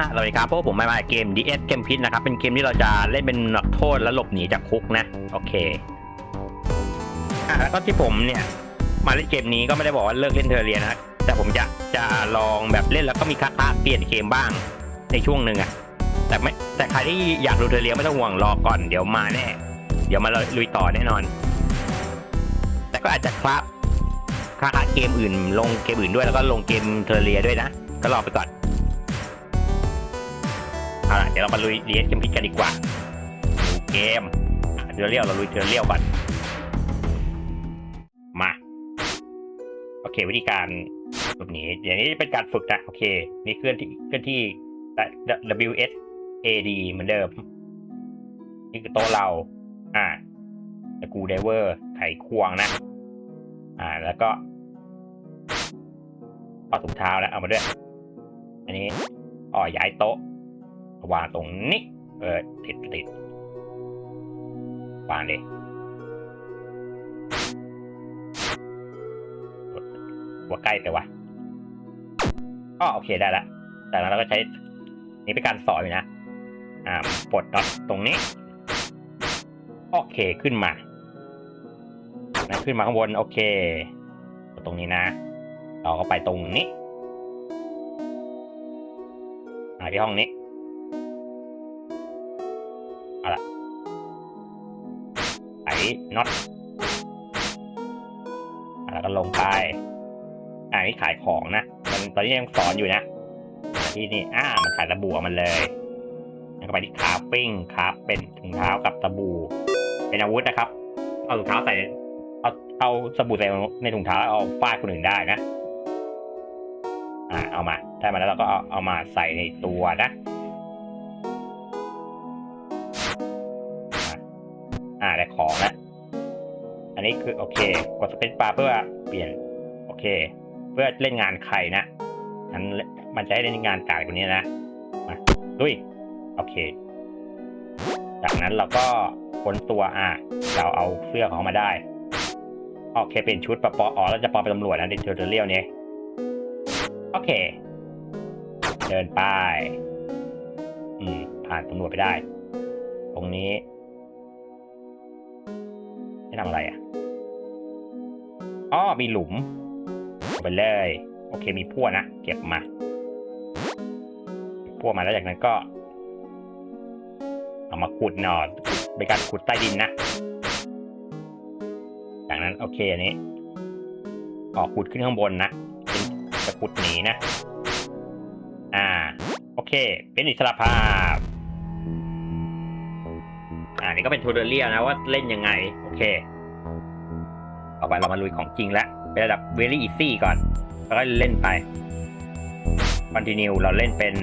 อะสวัสดีครับพวกผมมามาเกม DS เกมพิษนะครับ เป็นเกมที่เราจะเล่นเป็นนักโทษแล้วหลบหนีจากคุกนะ โอเคอะแล้วก็ที่ผมเนี่ย มาเล่นเกมนี้ก็ไม่ได้บอกว่าเลิกเล่นเทอร์เรียนะแต่ผมจะจะลองแบบเล่นแล้วก็มีค่าเปลี่ยนเกมบ้างในช่วงหนึ่งอะแต่ไม่แต่ใครที่อยากดูเทอร์เรียไม่ต้องห่วงรอก่อนเดี๋ยวมาแน่ เดี๋ยวมาลุยต่อแน่นอน แต่ก็อาจจะครับค่าเกมอื่น ลงเกมอื่นด้วยแล้วก็ลงเกมเทอร์เรียด้วยนะ ก็รอไปก่อน เอาล่ะเดี๋ยวเรามาลุยเดียสเกมพิษกันดีกว่าดูเกมอะเทอเรียลเราลุยเทอเรียลก่อนมาโอเค วิธีการแบบนี้อย่างนี้เป็นการฝึกนะโอเค นี่เคลื่อนที่เคลื่อนที่ W S A D เหมือนเดิม นี่คือโต๊ะเรา อ่าสกูไดเวอร์ไขควงนะ อ่า แล้วก็เอาถุงเท้าแล้วเอามาด้วย อันนี้อ๋อย้ายโต๊ะ วางตรงนี้ เออติดติดวางเลยหัวใกล้แต่ว่าอ๋อโอเคได้ล้วจากนั้นเราก็ใช้นี่เป็นการสอนอยู่นะ อ่าปลดน็อตตรงนี้ โอเคขึ้นมานะขึ้นมาข้างบน โอเค ตรงนี้นะเราก็ไปตรงนี้ มาที่ห้องนี้ น็อตอะแล้วก็ลงไปอ่านี่ขายของนะ มันตอนนี้ยังสอนอยู่นะ ที่นี่อ่ามันขายตะบูออกมันเลยแล้วก็ไปที่คาปิ้งคราฟเป็นถุงเท้ากับตะบูเป็นอาวุธนะครับ เอาถุงเท้าใส่ เอาเอาสบู่ใส่ในถุงเท้าแล้วเอาฟาดคนอื่นได้นะ อ่าเอามาได้มาแล้วเราก็เอาเอามาใส่ในตัวนะ อันนี้คือโอเค กดสเปซบาร์เพื่อเปลี่ยนโอเค เพื่อเล่นงานใครนะนั้นมันจะให้เล่นงานกากตัวนี้นะมาดุยโอเค จากนั้นเราก็ค้นตัวอะเราเอาเสื้อของมาได้โอเคเป็นชุดปะปออ๋อเราจะปอเป็นตำรวจนะในเทอร์เรียลเนี่ยโอเค เดินไปอืมผ่านตำรวจไปได้ ตรงนี้ให้ทำอะไรอะ อ๋อมีหลุมไปเลย โอเคมีพั่วนะ เก็บมาพั่วมาแล้วจากนั้นก็ เอามาขุดหนอดเป็นการขุดใต้ดินนะจากนั้นโอเคอันนี้ออกขุดขึ้นข้างบนนะเป็นจะขุดหนีนะ อ่า โอเค เป็นอิสระภาพอ่านี่ก็เป็นทูเดเรียนะว่าเล่นยังไง โอเค ต่อไปเรามาลุยของจริงแล้วเป็นระดับ very easy ก่อน แล้วก็เล่นไป continue เราเล่นเป็น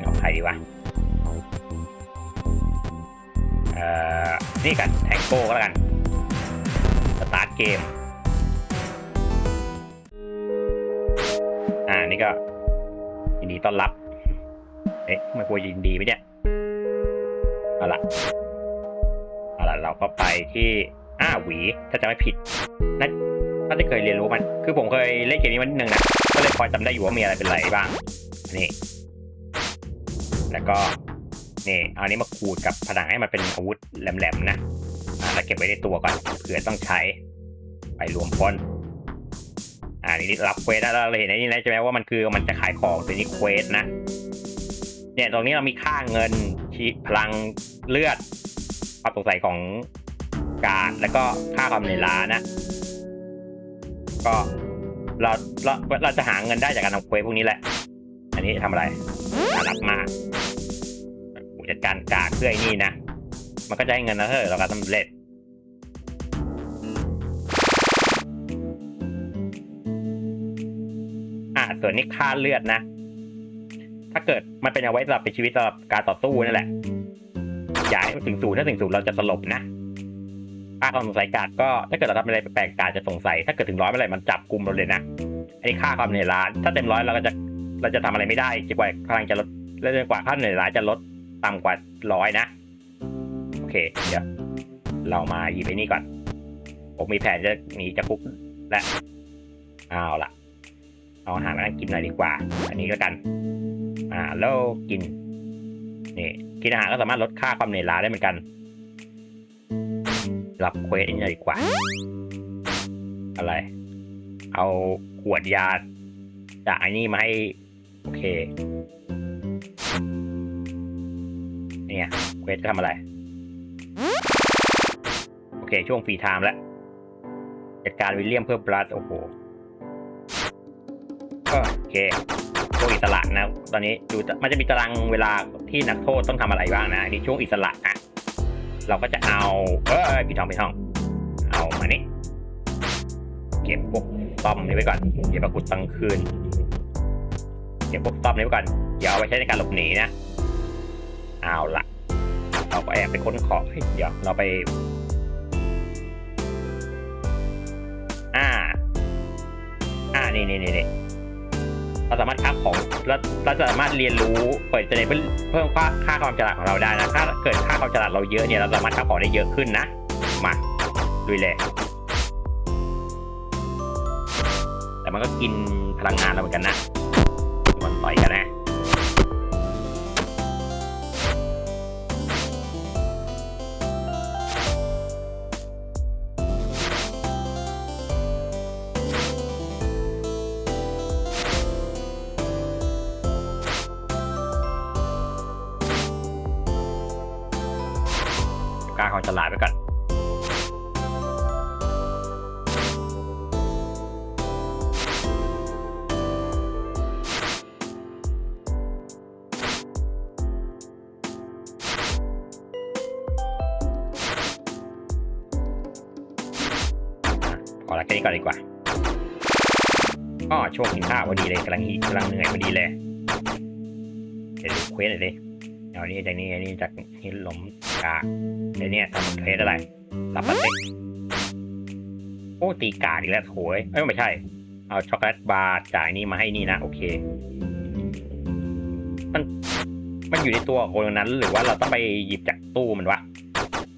เอาใครดีวะเอ่อนี่กันแทงโก้ก็แล้วกัน สตาร์ทเกม อ่า นี่ก็ยินดีต้อนรับ เอ๊ะไม่ควรยินดีไหมเนี่ย เอาล่ะเอาล่ะเราก็ไปที่ อ้าหวีถ้าจะไม่ผิดนั่นถ้าจะเคยเรียนรู้มัน คือผมเคยเล่นเกมนี้มันนิดนึงนะก็เลยพอจำได้อยู่ว่ามีอะไรเป็นไรบ้าง นี่ แล้วก็นี่เอานนี้มาขูดกับผนังให้มันเป็นอาวุธแหลมๆนะอ่าแล้วเก็บไว้ในตัวก่อนเผื่อต้องใช้ ไปรวมพลอ่านี่รับเควสแล้วเราเห็นไอ้นี่แล้วใช่ไหมว่ามันคือมันจะขายของตัวนี้เควสนะ เนี่ยตรงนี้เรามีค่าเงินชีพลังเลือดความสงสัยของ การ แล้วก็ค่าความเหนื่อยล้านะ ก็เราเราเราจะหาเงินได้จากการทำเควสพวกนี้แหละ อันนี้ทำอะไรน่ารักมากผู้จัดการกาเครื่อไอ้นี่นะ มันก็จะให้เงินนะเถอะเราก็สำเร็จอ่าส่วนนี้ค่าเลือดนะ ถ้าเกิดมันเป็นเอาไว้สำหรับเป็นชีวิตสำหรับการต่อสู้นั่นแหละอย่าให้ถึงศูนย์ถ้าถึงศูนย์เราจะสลบนะ ค่าความสงสัยการ์ดก็ถ้าเกิดเราทำอะไรแปลกๆการดจะสงสัย ถ้าเกิดถึงร้อยเมื่อไหร่มันจับกลุ่มเราเลยนะอันนี้ค่าความเหนื่อยล้าถ้าเต็มร้อยเราก็จะเราจะทำอะไรไม่ได้จนกว่าพลังจะลดและจนกว่าค่าเหนื่อยล้าจะลดต่ำกว่าร้อยนะโอเคเดี๋ยวเรามาหยิบไอ้นี่ก่อน ผมมีแผนจะหนีจากคุกและเอาละเอาอาหารมานั่งกินหน่อยดีกว่า อันนี้ก็กัน อ่าแล้วกินนี่กินอาหารก็สามารถลดค่าความเหนื่อยล้าได้เหมือนกัน รับเควสอีกหน่อยดีกว่า อะไร เอาขวดยาจากไอ้นี่มาให้ โอเค เนี่ยเควสจะทำอะไร โอเค ช่วงฟรีไทม์แล้ว จัดการวิลเลียมเพิ่มบลัดโอ้โหก็โอเคช่วงอิสระนะ ตอนนี้ดูมันจะมีตารางเวลาที่นักโทษต้องทำอะไรบ้างนะอันนี้ช่วงอิสระอะ เราก็จะเอาเออพี่ทองพี่ทองเอามานี่เก็บพวกซ่อมนี้ไว้ก่อนเก็บประกุดตั้งคืนเก็บพวกซ่อมนี้ไว้ก่อนอย่าเอาไปใช้ในการหลบหนีนะเอาละเราก็แอบไปค้นของเฮ้ยเดี๋ยวเราไป อ่า อ่านี่นี่นี่นี่ เราสามารถค้าของเราเราจะสามารถเรียนรู้เปิดเจเนเพื่อเพิ่มค่าค่าความฉลาดของเราได้นะ ถ้าเกิดค่าความฉลาดเราเยอะเนี่ยเราสามารถค้าของได้เยอะขึ้นนะ มาลุยเลยแต่มันก็กินพลังงานเราเหมือนกันนะมันต่อยกันนะ ขอละแค่นี้ก่อนดีกว่าก็ช่วงกินข้าวพอดีเลยกำลังหิวกำลังเหนื่อยพอดีเลยเดี๋ยวเควสหน่อยดิเอานี่จากนี้อันนี้จากนี่หลมกาเดี๋ยวเนี้ทำเควสอะไรรับมาเต็กโอ้ตีกาดอีกแล้วโถยเอ้ยไม่ใช่ เอาช็อกโกแลตบาร์จ่ายนี่มาให้นี่นะโอเค มันมันอยู่ในตัวคนนั้นหรือว่าเราต้องไปหยิบจากตู้มันวะ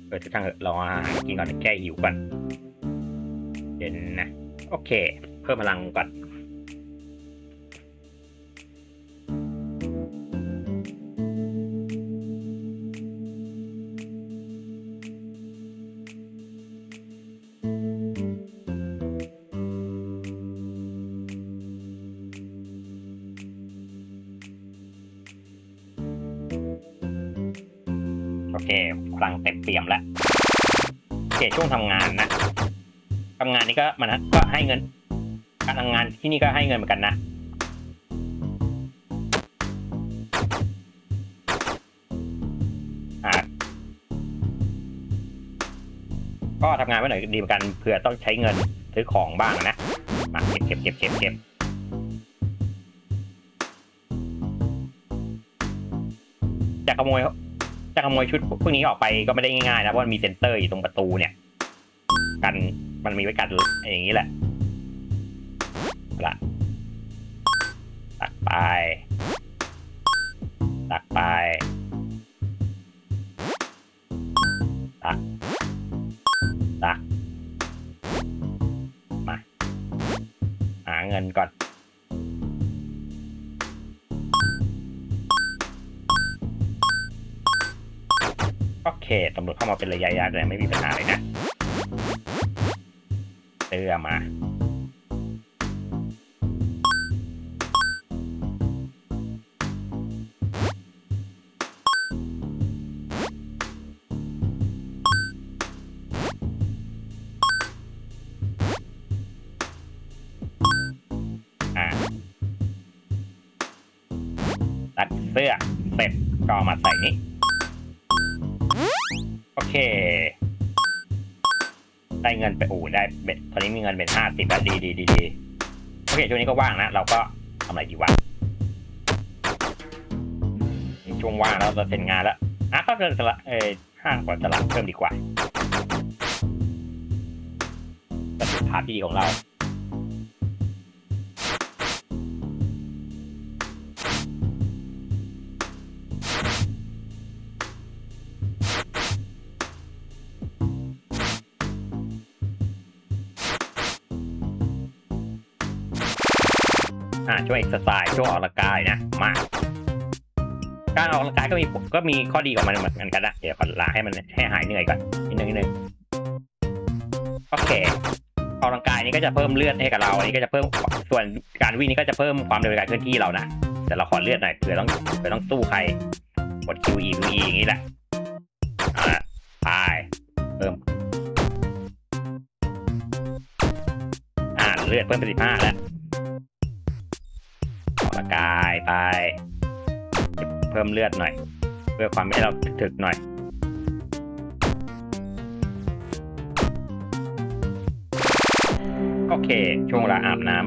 เออจะช่างเถอะรออากินก่อนแก้หิวก่อน เดี๋ยวนะ โอเค เพิ่มพลังก่อนโอเคพลังเต็มเปี่ยมแล้วโอเคช่วงทำงาน ทำงานนี่ก็มันนะก็ให้เงิน การทำงานที่นี่ก็ให้เงินเหมือนกันนะอ่าก็ทำงานไว้หน่อยดีเหมือนกันเผื่อต้องใช้เงินซื้อของบ้างนะมาเก็บเก็บเก็บเก็บเก็บจะขโมยจะขโมยชุดพวกนี้ออกไปก็ไม่ได้ง่ายๆนะเพราะมันมีเซ็นเซอร์อยู่ตรงประตูเนี่ย กัน มันมีไว้กันอย่างนี้แหละละตักไป ตักไป ตัก ตัก มา หาเงินก่อนโอเคตำรวจเข้ามาเป็นระยะๆเลยไม่มีปัญหาเลยนะ อมาอ่าตัดเสื้อเสร็จก็มาใส่นี้ โอเค ได้เงินไปโอ้ได้เบ็ดตอนนี้มีเงินเป็นห้าสิบแล้วดีดีดีดีโอเคช่วงนี้ก็ว่างนะ เราก็ทำอะไรดีวะช่วงว่างแล้วเราเสร็จงานแล้วอะก็เดินสละเออห้างก่อนตลักเพิ่มดีกว่าเป็นค้ายที่ดีของเรา อ่าช่วงเอ็กซ์ไซส์ช่วงออกกำลังกายนะมาการออกกำลังกายก็มีก็มีข้อดีของมันเหมือนกันนะเดี๋ยวก่อนลาให้มันให้หายเหนื่อยก่อนนิดนึงนิดนึงโอเคออกกำลังกายนี่ก็จะเพิ่มเลือดให้กับเราอันนี้ก็จะเพิ่มส่วนการวิ่งนี่ก็จะเพิ่มความเร็วในการเคลื่อนที่เรานะแต่เราขอเลือดหน่อยเผื่อต้องเผื่อต้องสู้ใครกด QE QE อย่างนี้แหละเอาละไปเพิ่มอ่าเลือดเพิ่มเป็นสิบห้าแล้ว กายไป เพิ่มเลือดหน่อย เพื่อความให้เราถึกหน่อย โอเค ช่วงเวลาอาบน้ำ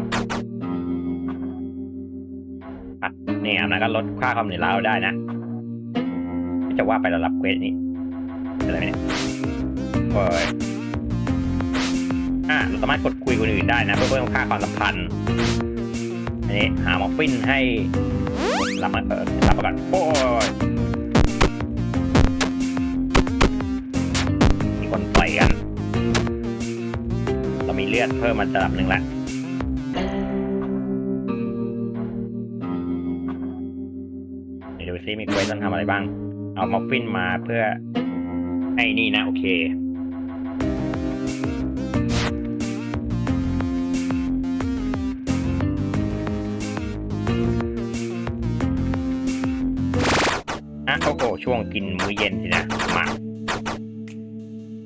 อะนี่อาบน้ำก็ลดค่าความเหนื่อยล้าได้นะ จะว่าไปเรารับเควสนี้อะไรไหมเนี่ยโอ้ยอะเราสามารถกดคุยกับคนอื่นได้นะ เพื่อเพิ่มค่าความสัมพันธ์ นนี้หามอฟินให้รับมาเออรับประกันโอ้ยมีคนต่อยกัน เรามีเลือดเพิ่มมันระดับหนึ่งแล้วเดี๋ยวดูซิมีเควสต้องทำอะไรบ้าง เอามอฟฟินมาเพื่อไอ้นี่นะ โอเค อะโอ้โหช่วงกินมื้อเย็นสินะมา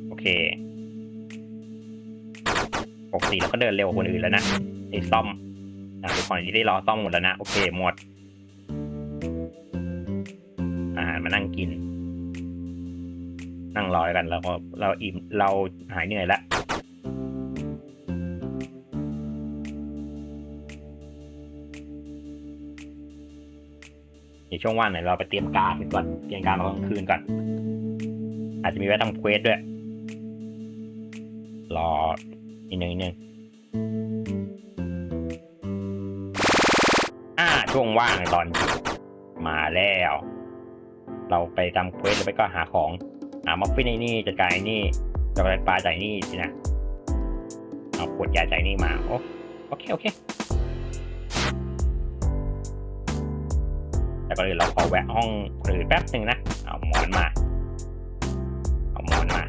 โอเคปกติเราก็เดินเร็วกว่าคนอื่นแล้วนะไอ้ซ่อมอะทุกคนที่ได้รอซ่อมหมดแล้วนะ โอเคหมด อาหารมานั่งกิน นั่งรอกันแล้วก็เราอิ่มเราหายเหนื่อยแล้ว ในช่วงว่างไหนเราไปเตรียมการก่อนเตรียมการมากลางคืนก่อนอาจจะมีไว้ทำเควสด้วย รออีกหนึ่งอีกนึงอ่าช่วงว่างตอน มาแล้ว เราไปทำเควสหรือไปก็หาของหามัฟฟินไอ้นี่จัดการไอ้นี่จัดการปลาจ่ายนี่สินะเอาขวดยาจ่ายนี่มาโอโอเคโอเค เลยเราขอแวะห้องคนอื่นแป๊บหนึ่งนะ เอาหมอนมา เอาหมอนมา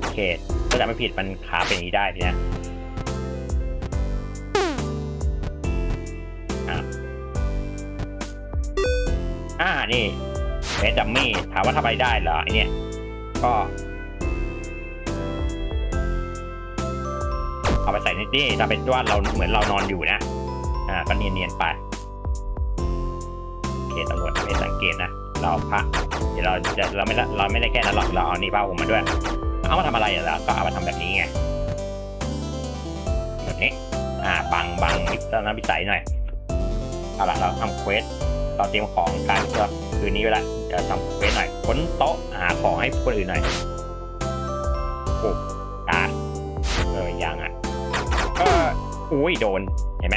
โอเคถ้าจำไม่ผิดมันขาเป็นอย่างนี้ได้ทีนะอะอ่า นี่เมจัมมี่ถามว่าทำอะไรได้เหรอไอเนี่ยก็เอาไปใส่ในนี่ทำเป็นว่าเราเหมือนเรานอนอยู่นะ อ่า ก็เนียนๆไป คตำรวจไม่สังเกตนะเราพระเดี๋ยวเราจะเราไม่เราไม่ได้แค่นั้นหรอกเราเอานี่ผ้าห่มมาด้วย เอามาทำอะไรอะล่ะก็เอามาทำแบบนี้ไงแบบนี้อ่าบังบังมิตรน้ำพิสัยหน่อยเอาละเราทำเควสเราเตรียมของการเพื่อคืนนี้ไว้ละจะทำเควสหน่อยขนโต๊ะหาของให้คนอื่นหน่อยโอ้ตาเออยังอะเอออุ้ยโดนเห็นไหม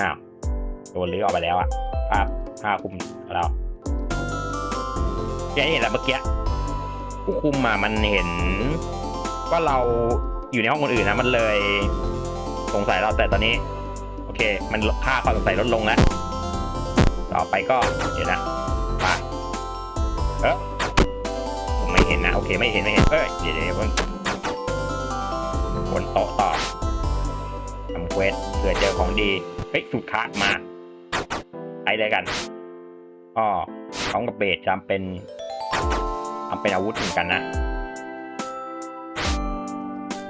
อ้าว โดนลื้อออกไปแล้วอะผ้าผ้าคลุมเราแกเห็นแล้วเมื่อกี้ผู้คุมอะมันเห็นว่าเราอยู่ในห้องคนอื่นนะมันเลย สงสัยเราแต่ตอนนี้ โอเค มันค่าความสงสัยลดลงแล้วต่อไปก็เดี๋ยวนะไปเออผมไม่เห็นนะโอเคไม่เห็นไม่เห็นเอ้ยเดี๋ยวเดี๋ยวเพิ่งบนโต๊ะต่อทำเควสเผื่อเจอของดีเฮ้ยสุดคัดมา ไปเลยกันอ๋อของกับเบสจำเป็นทำเป็นอาวุธเหมือนกันนะ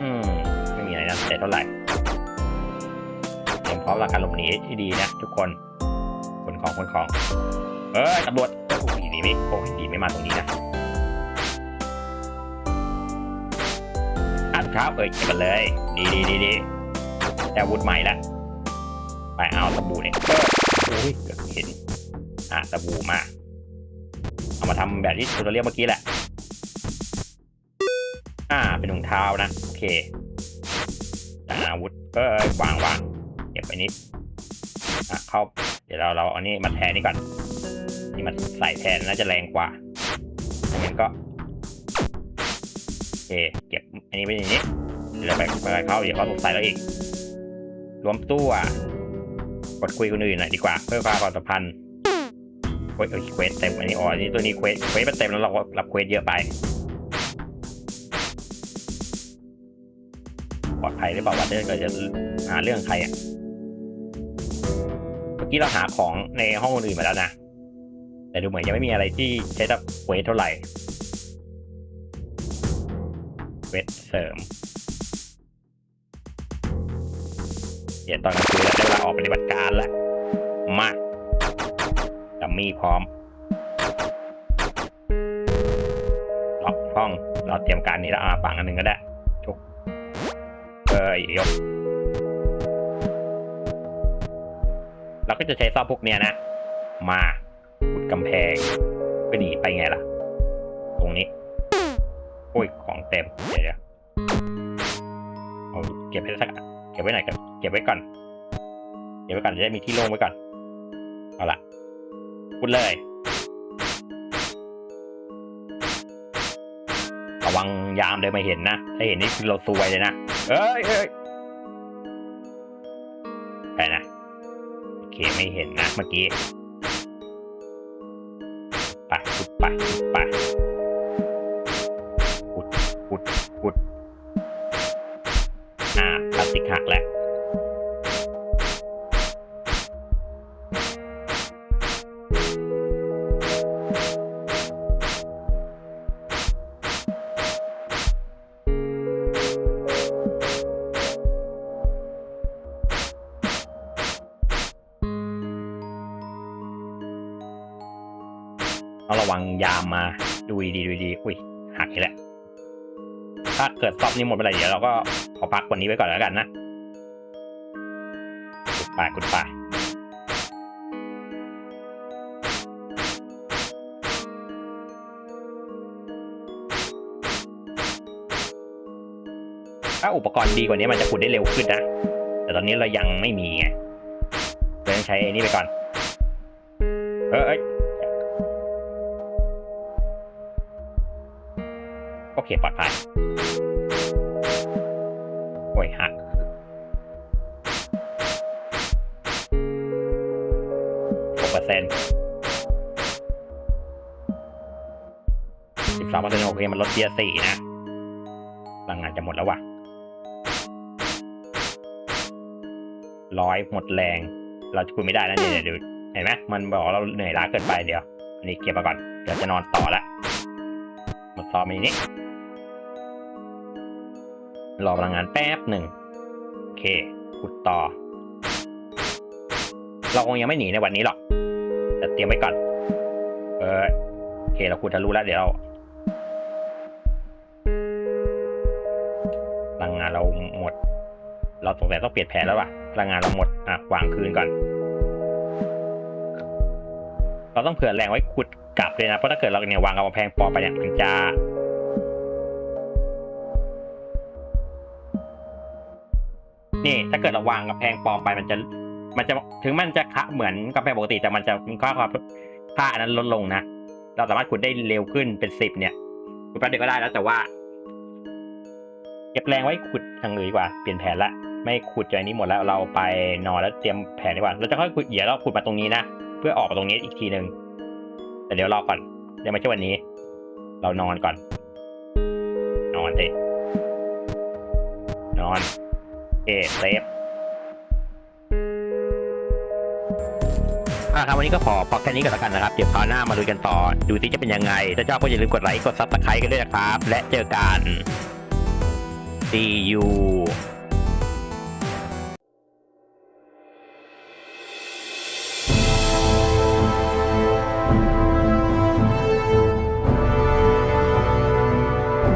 อืม ไม่มีอะไรนะแต่เท่าไหร่เตรียมพร้อมหลักการหลบหนีที่ดีนะทุกคนคนของคนของ เอ้ยตำรวจโอ้ยดีไม่โอ้ยดีไม่มาตรงนี้นะอัดครับเอ้ยเก็บกันเลย ดีดีดีดีแต่อาวุธใหม่ละ ไปเอาสบู่เนี่ยเออโอ้ยเกือบเห็นอะสบู่มาเอามาทำแบบที่ทูตเรียลเมื่อกี้แหละ อ่าเป็นถุงเท้านะ โอเคอาวุธเอ้ยวางวางเก็บไปนิดอะเข้า เดี๋ยวเราเราเอาอันนี้มาแทนนี่ก่อนนี่มาใส่แทนน่าจะแรงกว่าถ้างั้นก็โอเคเก็บอันนี้ไว้ในนี้เดี๋ยวไปไปเข้าเดี๋ยวเขาสงสัยเราอีก รวมตู้อะ กดคุยคนอื่นหน่อยดีกว่า เพื่อความสัมพันธ์เอ้ยเควสเต็มอันนี้อ๋ออันนี้ตัวนี้เควสเควสมันเต็มแล้วเราก็รับเควสเยอะไปปลอดภัยหรือเปล่าวะเดี๋ยวเราจะหาเรื่องใครอะเมื่อกี้เราหาของในห้องคนอื่นมาแล้วนะ แต่ดูเหมือนยังไม่มีอะไรที่ใช้รับเควสเท่าไหร่เควสเสริม ขียวตอนกลางคืนแล้วได้เวลาออกปฏิบัติการแล้ว มาดัมมี่พร้อม ล็อกห้อง เราเตรียมการนี้แล้วอาฝั่งอันหนึ่งก็ได้ชุกเอ้ยยกเราก็จะใช้ซ่อมพวกเนี้ยนะ มาขุดกำแพงไปหนีไปไงล่ะ ตรงนี้ โอ้ย ของเต็ม เดี๋ยวเดี๋ยวเอาเก็บไว้สักเก็บไว้ไหนกัน เก็บไว้ก่อน เก็บไว้ก่อนจะได้มีที่โล่งไว้ก่อน เอาละพูดเลย ระวังยามเดินมาเห็นนะ ถ้าเห็นนี่คือเราซวยเลยนะ เอ้ยเอ้ยใช่นะ โอเคไม่เห็นนะเมื่อกี้ ไปขุดไปขุดไปขุดขุดขุดอ่าพลาสติกหักแล้ว อบนี้หมดไปเลยเดี๋ยวเราก็ขอพักวันนี้ไว้ก่อนแล้วกันนะกุดไปกุดไปถ้าอุปกรณ์ดีกว่านี้มันจะขุดได้เร็วขึ้นนะ แต่ตอนนี้เรายังไม่มีไงเราต้องใช้ไอ้นี่ไปก่อน เออเอ้ยโอเคปลอดภัย สิบสองเปอร์เซ็นต์โอเคมันลดเทียร์สี่นะพลังงานจะหมดแล้วว่ะร้อยหมดแรง เราจะคุยไม่ได้นะเดี๋ยวเดี๋ยวเห็นไหมมันบอกเราเหนื่อยล้าเกินไปเดี๋ยวอันนี้เก็บมาก่อนเดี๋ยวจะนอนต่อละหมดซ้อมอันนี้รอพลังงานแป๊บหนึ่งโอเคขุดต่อ เราคงยังไม่หนีในวันนี้หรอกแต่เตรียมไว้ก่อน เออโอเคเราขุดทะลุแล้วเดี๋ยวเรา หมด เราสงสัยต้องเปลี่ยนแผนแล้วว่ะพลังงานเราหมดอะวางคืนก่อน เราต้องเผื่อแรงไว้ขุดกลับเลยนะเพราะถ้าเกิดเราเนี่ยวางกำแพงปอไปเนี่ยมันจะนี่ถ้าเกิดเราวางกำแพงปลอมไปมันจะ มันจะถึงมันจะคะเหมือนกำแพงปกติแต่มันจะมีค่าความค่าอันนั้นลดลงนะ เราสามารถขุดได้เร็วขึ้นเป็นสิบเนี่ยขุดแป๊บเดียวก็ได้แล้วแต่ว่า เก็บแรงไว้ขุดทางอื่นดีกว่า เปลี่ยนแผนละ ไม่ขุดใจนี้หมดแล้ว เราไปนอนแล้วเตรียมแผนดีกว่า เราจะค่อยขุดเหยียเราขุดมาตรงนี้นะ เพื่อออกมาตรงนี้อีกทีหนึ่งแต่เดี๋ยวรอก่อน เดี๋ยวไม่ใช่วันนี้ เรานอนก่อน นอนเถอะนอนโอเคเซฟอ่าครับวันนี้ก็ขอพอแค่นี้ก่อนล้วกันนะครับ เดี๋ยวคราวหน้ามาดูกันต่อ ดูที่จะเป็นยังไง ถ้าชอบก็อย่าลืมกดไลค์ กดซับสไครต์กันด้วยนะครับ และเจอกัน See you.